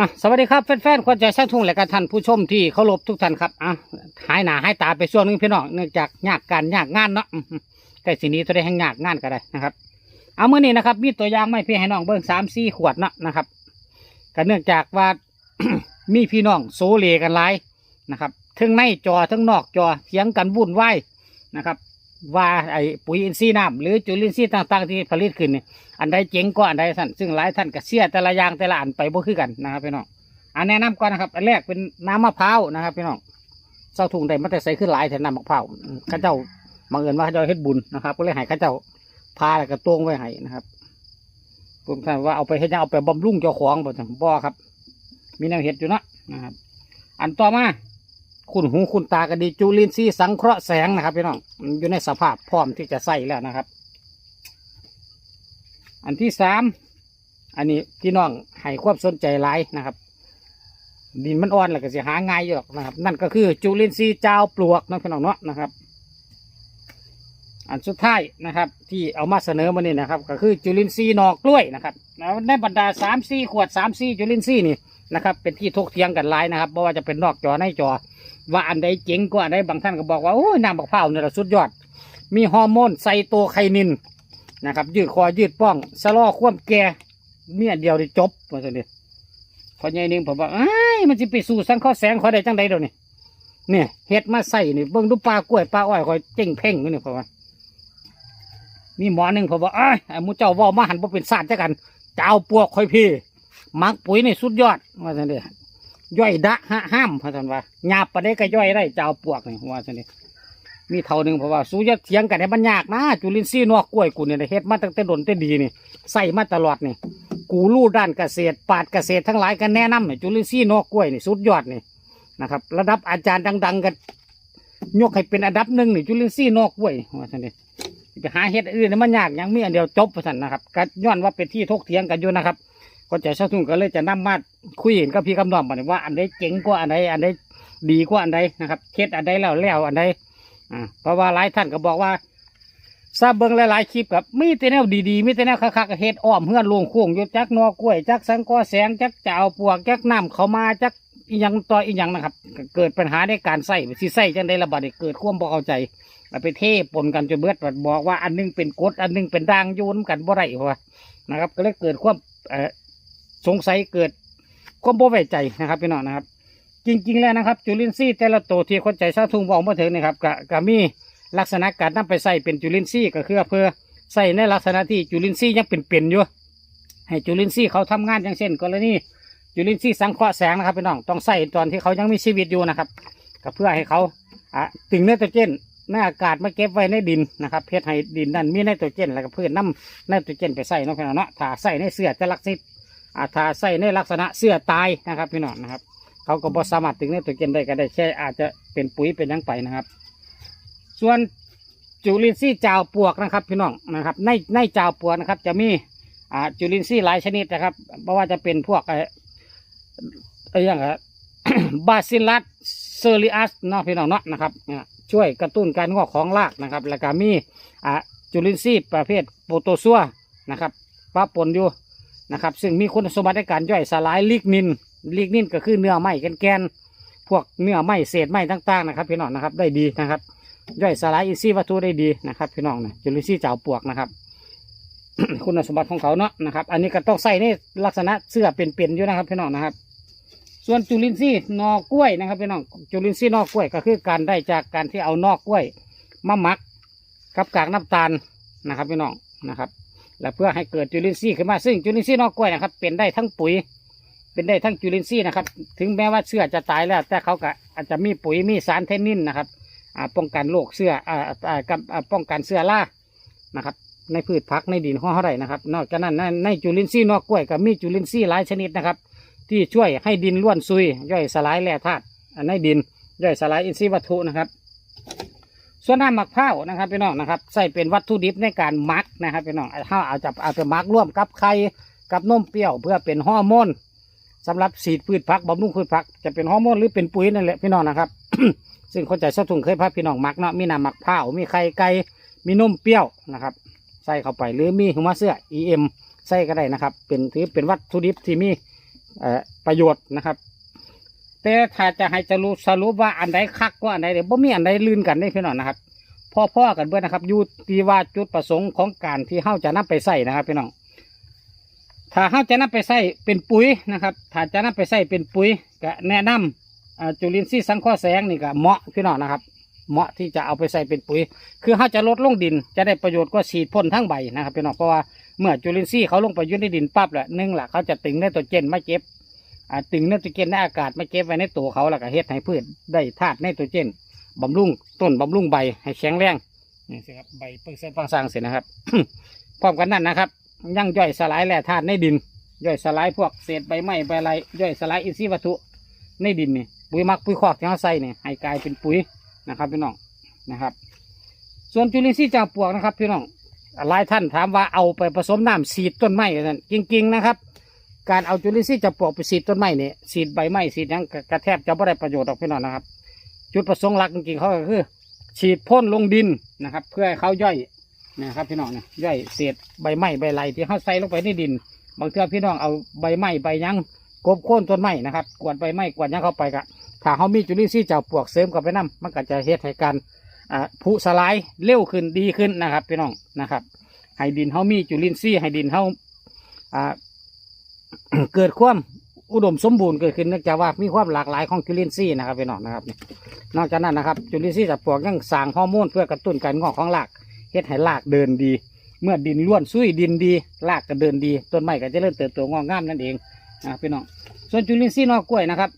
อะสวัสดีครับแฟนๆคนใจช่างทุ่งและการท่านผู้ชมที่เคารพทุกท่านครับอะหายหนาหายตาไปช่วงหนึงพี่น้องเนื่องจากยากการยากงานเนาะอืมใกล้สินี้ตัวได้แห่งยากงานก็ได้นะครับ เอาเมื่อนี้นะครับ มีตัวอย่างไม่พี่ให้น้องเบิ้งสามสี่ขวดเนาะนะครับก็เนื่องจากว่ามีพี่น้องโซเลกันหลายนะครับทั้งในจอทั้งนอกจอเถียงกันวุ่นวายนะครับ ว่าไอ้ปุ๋ยอินทรีย์น้ำหรือจุลินทรีย์ต่าง ๆ ที่ผลิตขึ้นเนี่ยอันใดเจ๋งกว่าอันใดท่านซึ่งหลายท่านก็เสียแต่ละอย่างแต่ละอันไปบ่คือกันนะครับพี่น้องอันแนะนำก่อนนะครับ อันแรกเป็นน้ำมะพร้าวนะครับพี่น้องเจ้าถุงใดมันแต่ใส่ขึ้นหลายแทนน้ำมะพร้าวข้าเจ้าบังเอิญว่าข้าเจ้าเฮ็ดบุญนะครับ ก็เลยให้ข้าเจ้าพาแล้วก็ตวงไว้ให้นะครับผมท่านว่าเอาไปเฮ็ดยังเอาไปบำรุงเจ้าของบ่บ่ครับ มีแนวเฮ็ดอยู่นะนะครับ อันต่อมา คุณหูคุณตากันดีจุลินทรีย์สังเคราะห์แสงนะครับพี่น้องอยู่ในสภาพพร้อมที่จะใส่แล้วนะครับ อันที่สามอันนี้พี่น้องให้ความสนใจหลายนะครับ ดินมันอ่อนแล้วก็สิหาง่ายอยู่หรอกนะครับ นั่นก็คือจุลินทรีย์เจ้าปลวกนะพี่น้องเนาะนะครับ อันสุดท้ายนะครับ ที่เอามาเสนอมานี่นะครับ ก็คือจุลินทรีย์หนอกกล้วยนะครับแล้วในบรรดาสามสี่ขวดสามสี่จุลินทรีย์นี่นะครับ เป็นที่ทกเถียงกันหลายนะครับเพราะว่าจะเป็นนอกจอในจอ ว่าอันใดเจ๋งกว่าอันใดบางท่านก็บอกว่าโอ้ยน้ำบักเผาเนี่ยแหละสุดยอด มีฮอร์โมนไซโตไคนินนะครับ ยืดคอยืดป้องสะลอความแก่เมียเดียวได้จบว่าสิเดีพอใหญ่นึ่งผมบอกไอ้ยมันจะไปสู่สังข้อแสงขอได้จังใดเดี๋ยวนี้เนี่ยเห็ดมาใส่นี่เบิ่งดูปลากล้วยปลาอ้อยคอยเจ้งเพ่งอยู่นี่เพราะว่ามีหมอหนึ่งผมบอกไอ้ยไอ้มูเจ้าว่ามาหันบ่เป็นศาสตร์จักกันเจ้าปวกคอยพี่มักปุ๋ยนี่สุดยอดว่าสิเดีย่ ย่อยดะฮะห้ามพระท่านว่าหยาบปะได้ก็ย่อยได้เจ้าปวกนี่ว่าซั่นนี่มีเท่าหนึงเพราะว่าสู้จะเถียงกันให้มันยากนะจุลินทรีย์นอกกล้วยกูเนี่ยเฮ็ดมาตั้งแต่ดนแต่ดีนี่ใส่มาตลอดนี่กูรู้ด้านเกษตรปาดเกษตรทั้งหลายกันแนะนำให้จุลินทรีย์นอกกล้วยนี่สุดยอดนี่นะครับ ระดับอาจารย์ดัง ๆ กันยกให้เป็นอันดับหนึ่งนี่จุลินทรีย์นอกกล้วยว่าซั่นนี่ไปหาเฮ็ดอื่นมันยากยังมีอันเดียวจบพระท่านนะครับก็ย้อนว่าเป็นที่ทกเถียงกันอยู่นะครับ ก็จะชาทุ่งก็เลยจะนำมาคุยเห็นกับพี่กำนองมาว่าอันใดเจ๋งกว่าอันใดอันใดดีกว่าอันใดนะครับเคสอันใดแล้วแล้วอันใดอ่าเพราะว่าหลายท่านก็บอกว่าซาบเบิงหลายๆคลิปกับมีแต่แนวดีๆมีแต่แนวคักๆเฮ็ดอ้อมเฮือนลวงโค้งยู่จักนอกล้วยจักสังกอแสงจักเจ้าปวกจักน้ำเขามาจักอีหยังต่ออีหยังนะครับ เกิดปัญหาในการใส่สิใส่จังไดระบาดเกิดความบ่เข้าใจไปเทปนกันจนเบิดบัดบอกว่าอันหนึงเป็นกดอันหนึงเป็นด่างโยนกันบ่ไราะว่านะครับ ก็เลยเกิดความเอ่อ สงสัยเกิดความบ่ไว้ใจนะครับพี่น้องนะครับ จริง ๆ แล้วนะครับ จุลินทรีย์แต่ละตัวที่คนใจชาทุ่งบอกมาถึงนะครับก็ก็มีลักษณะการนำไปใส่เป็นจุลินทรีย์ก็คือเพื่อใส่ในลักษณะที่จุลินทรีย์ยังเป็นๆอยู่ให้จุลินทรีย์เขาทำงานอย่างเช่น กรณีจุลินทรีย์สังเคราะห์แสงนะครับพี่น้องต้องใส่ตอนที่เขายังมีชีวิตอยู่นะครับก็เพื่อให้เขาอะตึงไนโตรเจนในอากาศมาเก็บไว้ในดินนะครับเพื่อให้ดินนั้นมีไนโตรเจนแล้วก็เพื่อนำไนโตรเจนไปใส่เนาะพี่น้องเนาะถ้าใส่ในเสื้อจะลักษณะ อาถ้าใส่ในลักษณะเสื้อตายนะครับพี่น้องนะครับ เขาก็บสามารถถึงในตัวเกณฑ์ได้ก็ได้แค่อาจจะเป็นปุ๋ยเป็นยังไปนะครับ ส่วนจุลินทรีย์จาวปวกนะครับพี่น้องนะครับ ในในจาวปวกนะครับ จะมีอ่าจุลินทรีย์หลายชนิดนะครับเพราะว่าจะเป็นพวกอ่อเอ่ออย่างบาซิลัสเซอริอัสเนาะพี่น้องเนาะนะครับเนี่ยช่วยกระตุ้นการงอกของรากนะครับ แล้วก็มีอ่าจุลินทรีย์ประเภทโปรโตซัวนะครับปะปนอยู่ นะครับ ซึ่งมีคุณสมบัติในการย่อยสลายลิกนินลิกนินก็คือเนื้อไม้แกนๆพวกเนื้อไม้เศษไม้ต่างๆนะครับ พี่น้องนะครับได้ดีนะครับ ย่อยสลายอินทรีย์วัตถุได้ดีนะครับ พี่น้องนะจุลินทรีย์เจ้าปวกนะครับคุณสมบัติของเขาเนาะนะครับ อันนี้ก็ต้องใส่ในลักษณะเสื้อเป็นๆอยู่นะครับพี่น้องนะครับ ส่วนจุลินทรีย์นอกล้วยนะครับพี่น้องจุลินทรีย์นอกกล้วยก็คือการได้จากการที่เอานอกกล้วยมาหมักกับกากน้ำตาลนะครับพี่น้องนะครับ และเพื่อให้เกิดจุลินทรีย์ขึ้นมาซึ่งจุลินทรีย์นอกกล้วยนะครับ เป็นได้ทั้งปุ๋ย เป็นได้ทั้งจุลินทรีย์นะครับ ถึงแม้ว่าเสื้อจะตายแล้ว แต่เขาก็อาจจะมีปุ๋ยมีสารเทนนินนะครับป้องกันโรคเสื้ออกับป้องกันเสื้อรานะครับ ในพืชผักในดินของเขาได้นะครับ นอกจากนั้นในจุลินทรีย์นอกกล้วยก็มีจุลินทรีย์หลายชนิดนะครับ ที่ช่วยให้ดินล้วนซุยย่อยสลายแร่ธาตุในดินย่อยสลายอินทรีย์วัตถุนะครับ ส่วนน้ำหมักข้าวนะครับพี่น้องนะครับใส่เป็นวัตถุดิบในการหมักนะครับพี่น้องถ้าเอาจะเอาไปหมักร่วมกับไข่กับนมเปรี้ยวเพื่อเป็นฮอร์โมนสำหรับสีดพืชผักบำรุงพืชผักจะเป็นฮอร์โมนหรือเป็นปุ๋ยนั่นแหละพี่น้องนะครับ ซึ่งคนใจชอบถุงเคยพาพี่น้องหมักเนาะมีน้ำหมักข้าวมีไข่ไก่มีนมเปรี้ยวนะครับ ใส่เข้าไปหรือมีหัวเสื้อ EM ใส่ก็ได้นะครับ เป็นถือเป็นวัตถุดิบที่มีประโยชน์นะครับ แต่ถ้าจะให้จะรู้สรุปว่าอันใดคักกว่าอันใดเดี๋ยวบ่มีอันใดลื่นกันได้พี่น้องนะครับพ่อๆกันเบิดนะครับอยู่ที่ว่าจุดประสงค์ของการที่เฮาจะนำไปใส่นะครับพี่น้องถ้าเฮาจะนำไปใส่เป็นปุ๋ยนะครับ ถ้าจะนำไปใส่เป็นปุ๋ยก็แนะนำอ่าจุลินทรีย์สังเคราะห์แสงนี่ก็เหมาะพี่น้องนะครับ เหมาะที่จะเอาไปใส่เป็นปุ๋ย คือเฮาจะลดลงดินจะได้ประโยชน์ก็ฉีดพ่นทั้งใบนะครับพี่น้องเพราะว่าเมื่อจุลินทรีย์เขาลงไปยุ่ในดินปั๊บแหละหนึ่งแหละเขาจะตึงไนโตรเจนไมาเก็บ อ่าตึงไนโตรเจนในอากาศมาเก็บไว้ในตัวเขาแล้วก็เฮ็ดให้พืชได้ธาตุไนโตรเจนบำรุงต้นบำรุงใบให้แข็งแรงนี่สิครับใบเปิดเส้นฟางสร้างเสร็จนะครับ พร้อมกันนั่นนะครับยังย่อยสลายแร่ธาตุในดิน ย่อยสลายพวกเศษใบไม้ใบอะไรย่อยสลายอินทรีย์วัตถุในดินนี่ปุ๋ยหมักปุ๋ยคอกที่เขาใส่นี่ให้กลายเป็นปุ๋ยนะครับพี่น้องนะครับ ส่วนจุลินทรีย์จางปวกนะครับพี่น้องหลายท่านถามว่าเอาไปผสมน้ำสีดต้นไม้นั่นจริงๆนะครับ การเอาจุลินทรีย์จางปลวกไปสีดต้นไม้เนี่ยสีดใบไม้สีดยังกกระแทบจะไม่ได้ประโยชน์หรอกพี่น้องนะครับ จุดประสงค์หลักจริงๆเขาก็คือ ฉีดพ่นลงดินนะครับ เพื่อให้เขาย่อยนะครับพี่น้องเนี่ยย่อยเศษใบไม้ใบไรที่เขาใส่ลงไปในดิน บางเทื่อพี่น้องเอาใบไม้ใบยังกบโค่นต้นไม้นะครับ กวาดใบไม้กวาดยังเข้าไปกะถ้าเขามีจุลินทรีย์เจ้าปลวกเสริมกับไปน้ำมันก็จะเฮ็ดให้การผุสลายเร็วขึ้นดีขึ้นนะครับพี่น้องนะครับ ให้ดินเขามีจุลินทรีย์ให้ดินเขาอ่า เกิดความอุดมสมบูรณ์เกิดขึ้นเนื่องจากว่ามีความหลากหลายของจุลินทรีย์นะครับพี่น้องนะครับ นอกจากนั้นนะครับ จุลินทรีย์จากปลวกยังสร้างฮอร์โมนเพื่อกระตุ้นการงอกของรากเฮ็ดให้รากเดินดี เมื่อดินล้วนซุยดินดีรากก็เดินดีต้นไม้ก็จะเริ่มเติบโตงอกงามนั่นเองนะพี่น้องส่วนจุลินทรีย์นอกกล้วยนะครับ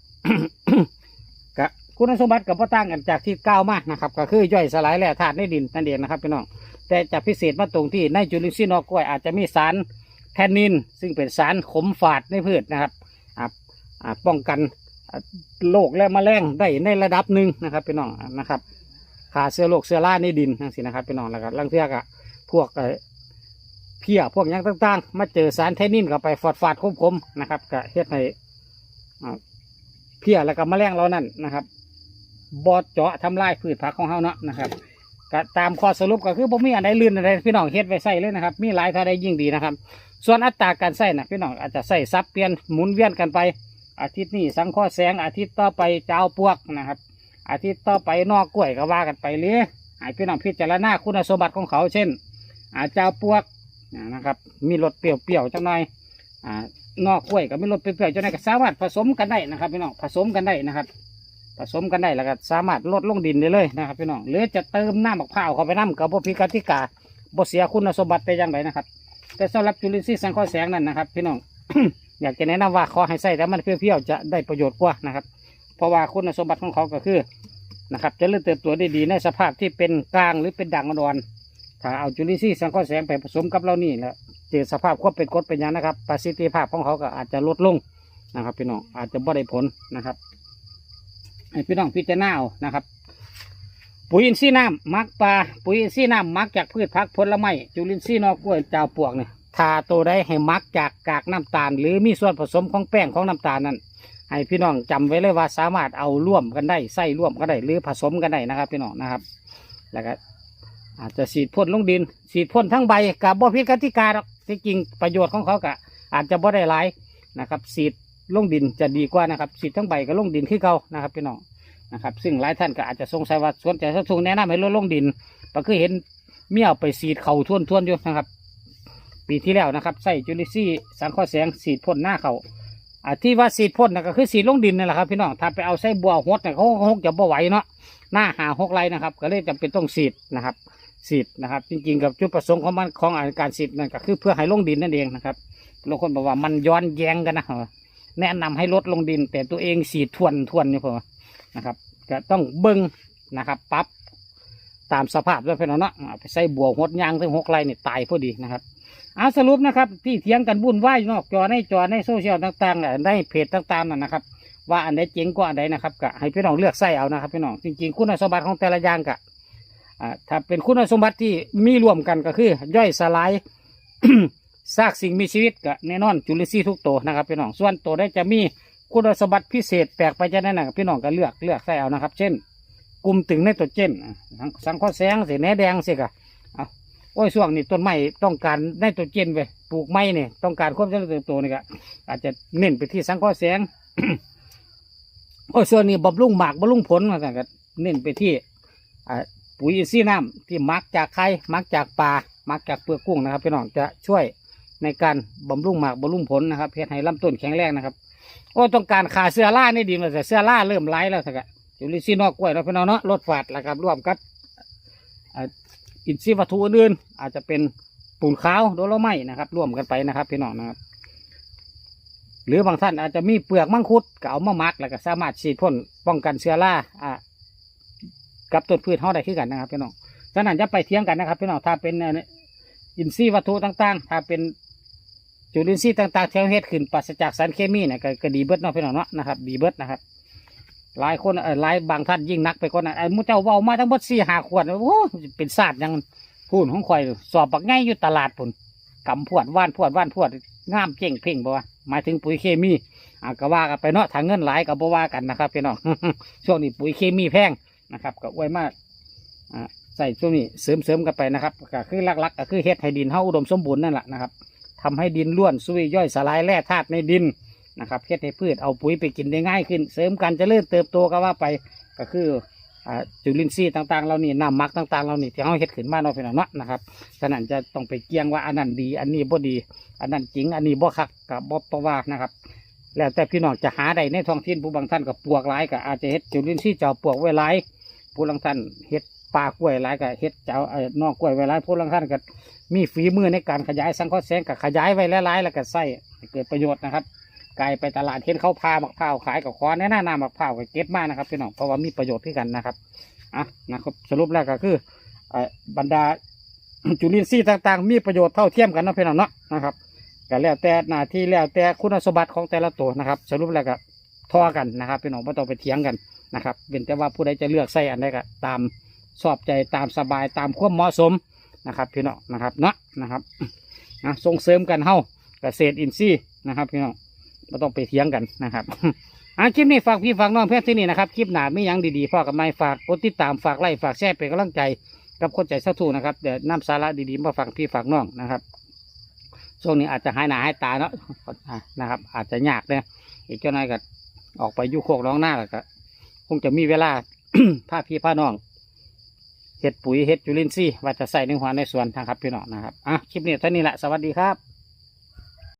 กะคุณสมบัติกับพ่อต่างกันจากที่กล่าวมานะครับ ก็คือย่อยสลายแร่ธาตุในดินนั่นเองนะครับพี่น้องแต่จะพิเศษมาตรงที่ในจุลินทรีย์นอกกล้วยอาจจะมีสาร แทนนินซึ่งเป็นสารขมฝาดในพืชนะครับอ่าอ่าป้องกันโรคและแมลงได้ในระดับหนึ่งนะครับพี่น้องนะครับขาเสื้อโรคเสื้อราในดินนั่นสินะครับพี่น้องแล้วก็ลังเทียกะพวกเออเพี้ยพวกยังต่างๆ มาเจอสารแทนนินเข้าไปฟอดฟาดคมๆนะครับก็เฮ็ดให้อ่าเพี้ยแล้วก็แมลงเหล่านั้นนะครับบอดเจาะทำลายพืชผักของเฮาเนาะนะครับ ก็ตามข้อสรุปก็คือบ่มีอันใดลื่นอันใดพี่น้องเฮ็ดไว้ใส่เลยนะครับ มีหลายเท่าใดยิ่งดีนะครับ ส่วนอัตราการใส่นะพี่น้องอาจจะใส่ซับเปลี่ยนหมุนเวียนกันไป อาทิตย์นี้สังเคราะห์แสงอาทิตย์ต่อไปเจ้าปวกนะครับ อาทิตย์ต่อไปนอกกล้วยก็ว่ากันไปเลยให้พี่น้องพิจารณาคุณสมบัติของเขา เช่น อาเจ้าปวกนะครับ มีรสเปรี้ยวๆจังหน่อยอ่านอกกล้วยก็มีรสเปรี้ยวๆจังหน่อยก็สามารถผสมกันได้นะครับพี่น้องผสมกันได้นะครับ ผสมกันได้แล้วก็สามารถลดลงดินได้เลยนะครับพี่น้องหรือจะเติมน้ำมะพร้าวเข้าไปน้ำกับพพิกติกาบเสียคุณสมบัติไปอยังไงนะครับ แต่สำหรับจุลินทรีย์สังเคราะห์แสงนั่นนะครับ พี่น้อง อยากจะแนะนำว่าขอให้ใส่แต่มันเปรี้ยวๆจะได้ประโยชน์กว่านะครับ เพราะว่าคุณสมบัติของเขาก็คือนะครับ จะเริ่มเติบโตได้ดีในสภาพที่เป็นกลางหรือเป็นด่างอ่อนๆถ้าเอาจุลินทรีย์สังเคราะห์แสงไปผสมกับเรานี่แล้วเจอสภาพควบเป็นกรดเป็นยังนะครับประสิทธิภาพของเขาก็อาจจะลดลงนะครับ พี่น้องอาจจะบ่ได้ผลนะครับ ให้พี่น้องพิจารณาเอานะครับ ปุ๋ยอินทรีย์น้ำมักปลาปุ๋ยอินทรีย์น้ำมักจากพืชผักผลไม้จุลินทรีย์นอกกล้วยเจ้าปวกเนี่ยถ้าตัวใดให้มักจากกากน้ำตาล หรือมีส่วนผสมของแป้งของน้ำตาลนั้นให้พี่น้องจำไว้เลยว่าสามารถเอาร่วมกันได้ใส่ร่วมกันได้หรือผสมกันได้นะครับ พี่น้องนะครับ แล้วก็อาจจะฉีดพ่นลงดินฉีดพ่นทั้งใบกับบ่พิษกติกาหรอกที่จริงประโยชน์ของเขาก็อาจจะบ่ได้หลายนะครับฉีด ลงดินจะดีกว่านะครับฉีดทั้งใบก็ลงดินคือเก่านะครับพี่น้องนะครับ ซึ่งหลายท่านก็อาจจะสงสัยว่าสวนใจสักทุงแนะนำให้ลดลงดินก็คือเห็นเมี่ยวไปสีดเข่าท่วนท่วนอยู่นะครับ ปีที่แล้วนะครับใส่จุลินทรีย์สังเคราะห์แสงสีดพ่นหน้าเขาอ่าที่ว่าสีดพ่นนะก็คือสีลงดินนั่นแหละครับพี่น้องถ้าไปเอาใส่บัวหดเนี่ยเขาคงจะบ่ไหวเนาะหน้าหาหกไรนะครับ ก็เลยจำเป็นต้องสีดนะครับสีดนะครับ จริงๆกับจุดประสงค์ของมันของการสีดนั่นก็คือเพื่อให้ลงดินนั่นเองนะครับบางคนบอกว่ามันย้อนแย้งกันนะ แนะนำให้ลดลงดิน แต่ตัวเองสีทวนทวนอยู่พอนะครับ ก็ต้องเบิ้งนะครับปรับตามสภาพด้วยพี่น้องเนาะไปใส่บัวหดยางถึงหกไรเนี่ยตายพอดีนะครับเอาสรุปนะครับ ที่เถียงกันวุ่นวายนอกจอในจอในโซเชียลต่างๆในเพจต่างๆนั่นนะครับ ว่าอันไหนเจ๋งกว่าอันไหนนะครับก็ให้พี่น้องเลือกใส่เอานะครับพี่น้องจริงๆคุณสมบัติของแต่ละอย่างก็ถ้าเป็นคุณสมบัติที่มีรวมกันก็คือย่อยสลาย ซากสิ่งมีชีวิตก็แน่นอนจุลินทรีย์ทุกตัวนะครับพี่น้องส่วนตัวได้จะมีคุณสมบัติพิเศษแปลกไปจากนั้นนะพี่น้องก็เลือกเลือกใส่เอานะครับ เช่น กลุ่มตึงในตัวเจนอะสังสังเคราะห์แสงสีแหนแดงสิกะเอาโอ้ยช่วงนี้ต้นไม้ต้องการไนโตรเจนไปปลูกไม้เนี่ยต้องการความเจริญติบโตนี่ก็อาจจะเน้นไปที่สังเคราะห์แสงโอ้ยส่วนนี้บำรุงหมากบำรุงผลมาแต่ก็เน้นไปที่ปุ๋ยอินทรีย์น้ำที่มักจากไข่มักจากปลามักจากเปลือกกุ้งนะครับพี่น้องจะช่วย ในการบำรุงหมากบำรุงผลนะครับเพื่อให้ลำต้นแข็งแรงนะครับ โอ้ต้องการขาเสื้อล่านี่ดีมาแต่เสื้อล่าเริ่มไล่แล้วสักะจุลินทรีย์นอกกล้วยเราะพี่น้องเนาะลดฝาดแล้วครับร่วมกับอินทรีย์วัตถุอื่นๆอาจจะเป็นปูนขาวโดโลไม้นะครับ ร่วมกันไปนะครับพี่น้องนะครับ หรือบางท่านอาจจะมีเปลือกมังคุดก็เอามามักแล้วก็สามารถฉีดพ่นป้องกันเชื้อราอ่ากับต้นพืชเขาได้ขึ้นกันนะครับพี่น้องฉะนั้นจะไปเทียงกันนะครับพี่น้องถ้าเป็นอินทรีย์วัตถุต่างๆ ถ้าเป็น จุลินทรีย์ต่างๆที่เขาเฮ็ดขึ้นปราศจากสารเคมีเนี่ยก็กดีเบิดเนาะพี่น้องเนาะนะครับดีเบิดนะครับหลายคนเออหลายบางท่านยิ่งนักไปกว่านั้นไอ้มูเจ้าเว้ามาทั้งหมดสี่ห้าขวดโอ้เป็นศาสตร์ยังพูนของข่อยสอบบักง่ายอยู่ตลาดพุ่นกำพวดว่านพวดว่านพวดงามเจ๋งเพ่งบ่ว่าหมายถึงปุ๋ยเคมีอ่าก็ว่ากันไปเนาะถ้าเงินหลายก็บ่ว่ากันนะครับพี่น้องช่วงนี้ปุ๋ยเคมีแพงนะครับ ก็ไว้มาอ่าใส่ช่วงนี้เสริมๆกันไปนะครับก็คือลักๆก็คือเฮ็ดให้ดินเฮาอุดมสมบูรณ์นั่นแหละนะครับ ทำให้ดินล้วนซุยย่อยสลายแร่ธาตุในดินนะครับเฮ็ดให้พืชเอาปุ๋ยไปกินได้ง่ายขึ้น เสริมการเจริญเติบโตก็ว่าไปก็คือจุลินทรีย์ต่างๆเรานี่น้ำมักต่างๆเรานี่ที่เฮาเฮ็ดขึ้นมาเนาะพี่น้องเนาะนะครับฉะนั้นจะต้องไปเกี่ยงว่าอันนั้นดี อันนี้บ่ดี อันนั้นจริง อันนี้บ่คักกับบ่ประว่านะครับ แล้วแต่พี่น้องจะหาได้ในท้องถิ่นผู้บางท่านกับปลวกหลายก็อาจจะเฮ็ดจุลินทรีย์เจ้าปลวกไว้หลายผู้บางท่านเฮ็ด ปลากล้วยหลายก็เฮ็ดเจ้าเอ่อนอกกล้วยไว้หลายผู้บางท่านก็มีฝีมือในการขยายสังเคราะห์แสงก็ขยายไว้หลายๆแล้วก็ใส่เกิดประโยชน์นะครับกลายไปตลาดเห็นเขาพามะพร้าวขายกับคอแน่น้านามะพร้าวก็เก็บมากนะครับพี่น้องเพราะว่ามีประโยชน์ที่กันนะครับอะนะครับสรุปแล้วก็คือบรรดาจุลินทรีย์ต่างๆ มีประโยชน์เท่าเทียมกันนะพี่น้องเนาะนะครับก็แล้วแต่หน้าที่แล้วแต่คุณสมบัติของแต่ละตัวนะครับ สรุปแล้วก็ทอกันนะครับพี่น้องไม่ต้องไปเถียงกันนะครับเป็นแต่ว่าผู้ใดจะเลือกใส่อันใดก็ตาม ชอบใจตามสบายตามความเหมาะสมนะครับพี่น้องนะครับเนาะนะครับนะส่งเสริมกันเฮ้าเกษตรอินทรีย์นะครับพี่น้องไม่ต้องไปเถียงกันนะครับอะคลิปนี้ฝากพี่ฝากน้องเพื่อนที่นี่นะครับคลิปหนาไม่ยังดีๆพ่อกับนายฝากกดติดตามฝากไลค์ฝากแชร์เป็นกำลังใจกับคนใจสักทูนะครับเดี๋ยวนำสาระดีๆมาฝากพี่ฝากน้องนะครับช่วงนี้อาจจะหายหนาหายตาเนาะนะครับ อาจจะยากเนี่ยอีกเจ้าน่อยก็ออกไปยุโคกร้องหน้าแล้วก็คงจะมีเวลาพาพี่พาน้อง เห็ดปุ๋ยเห็ดจุลินทรีย์ว่าจะใส่ในหัวในสวนนะครับพี่น้องนะครับอะคลิปนี้เท่านี้แหละสวัสดีครับ